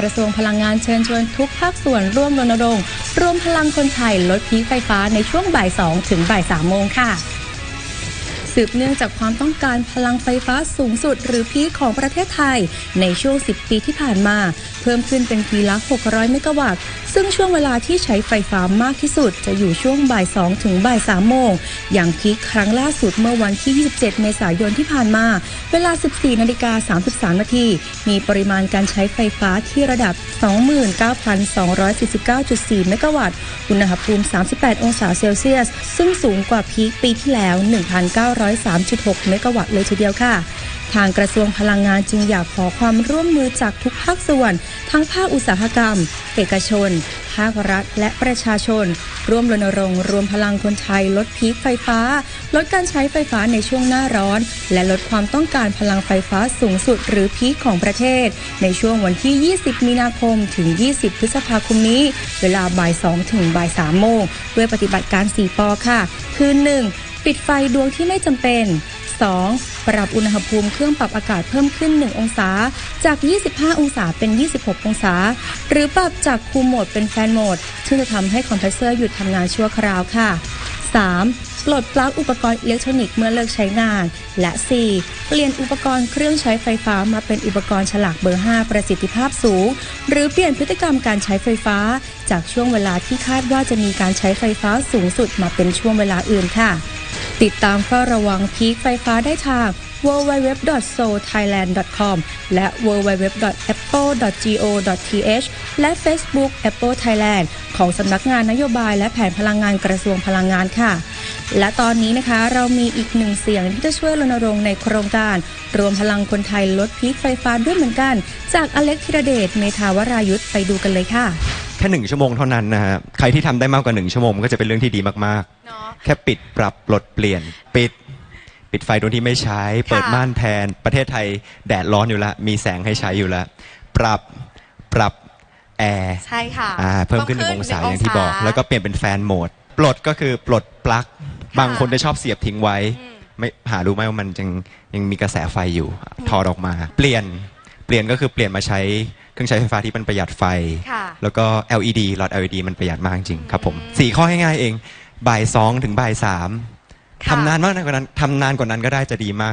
กระทรวงพลังงานเชิญชวนทุกภาคส่วนร่วมรณรงค์รวมพลังคนไทยลดพีไฟฟ้าในช่วงบ่าย 2 ถึงบ่าย 3 โมงค่ะ สืบเนื่องจากความต้องการพลังไฟฟ้าสูงสุด หรือพีคของประเทศไทย ในช่วง 10 ปีที่ผ่านมา เพิ่มขึ้นเป็นปีละ 600 เมกะวัตต์ ซึ่งช่วงเวลาที่ใช้ไฟฟ้ามากที่สุด จะอยู่ช่วงบ่าย 2 ถึงบ่าย 3 โมง อย่างพีคครั้งล่าสุดเมื่อวันที่ 27 เมษายนที่ผ่านมา เวลา 14 นาฬิกา 33 นาที มีปริมาณการใช้ไฟฟ้าที่ระดับ 29,249.4 เมกะวัตต์ อุณหภูมิ 38 องศาเซลเซียส ซึ่งสูงกว่าพีคปีที่แล้ว103.6 เมกะวัตต์เลยทีเดียวค่ะ ทางกระทรวงพลังงานจึงอยากขอความร่วมมือจากทุกภาคส่วน ทั้งภาคอุตสาหกรรม เอกชน ภาครัฐ และประชาชน ร่วมรณรงค์รวมพลังคนไทย ลดพีคไฟฟ้า ลดการใช้ไฟฟ้าในช่วงหน้าร้อน และลดความต้องการพลังไฟฟ้าสูงสุด หรือพีคของประเทศ ในช่วงวันที่ 20 มีนาคม ถึง 20 พฤษภาคมนี้ เวลาบ่าย 2 ถึงบ่าย 3 โมง ด้วยปฏิบัติการ 4 ปอค่ะ คือ 1. ปิดไฟดวงที่ไม่จำเป็น 2. ปรับอุณหภูมิเครื่องปรับอากาศเพิ่มขึ้น 1 องศา จาก 25 องศาเป็น 26 องศา หรือปรับจากคูลโหมดเป็นแฟนโหมด ซึ่งจะทำให้คอมเพรสเซอร์หยุดทำงานชั่วคราวค่ะ 3. ปลดปลั๊กอุปกรณ์อิเล็กทรอนิกส์เมื่อเลิกใช้งาน และ 4. เปลี่ยนอุปกรณ์เครื่องใช้ไฟฟ้ามาเป็นอุปกรณ์ฉลากเบอร์ 5 ประสิทธิภาพสูง หรือเปลี่ยนพฤติกรรมการใช้ไฟฟ้า จากช่วงเวลาที่คาดว่าจะมีการใช้ไฟฟ้าสูงสุดมาเป็นช่วงเวลาอื่นค่ะ ติดตามเฝ้าระวังพีคไฟฟ้าได้ทาง www.sothailand.com และ www.apple.go.th และ Facebook Apple Thailand ของสำนักงานนโยบายและแผนพลังงานกระทรวงพลังงานค่ะ และตอนนี้นะคะเรามีอีกหนึ่งเสียงที่จะช่วยรณรงค์ในโครงการ รวมพลังคนไทยลดพีคไฟฟ้าด้วยเหมือนกัน จากอเล็กธิรเดชเมธาวรายุทธไปดูกันเลยค่ะ แค่หนึ่งชั่วโมงเท่านั้นนะฮะใครที่ทำได้มากกว่าหนึ่งชั่วโมงมันก็จะเป็นเรื่องที่ดีมากเนาะ ๆ แค่ปิดปรับปลดเปลี่ยน ปิด ปิดไฟโดยที่ไม่ใช้ เปิดม่านแทน ประเทศไทยแดดร้อนอยู่แล้วมีแสงให้ใช้อยู่แล้ว ปรับปรับแอร์ ใช่ค่ะอ่าเพิ่มขึ้นหนึ่งองศาอย่างที่บอก แล้วก็งศเปลี่ยนเป็นแฟนโหมด ปลดก็คือปลดปลั๊กบางคนจะชอบเสียบทิ้งไว้อืมไม่หารู้ไหมว่ามันยังยังมีกระแสไฟอยู่ ถอดออกมา เปลี่ยนเปลี่ยนก็คือเปลี่ยนมาใช้เครื่องใช้ไฟฟ้าที่มันประหยัดไฟ ค่ะแล้วก็ LED หลอด LED มันประหยัดมากจริงๆครับผมสี่ข้อง่ายๆเองบ่ายสองถึงบ่ายสามค่ะ ทำนานมากกว่านั้นทำนานกว่านั้นก็ได้จะดีมาก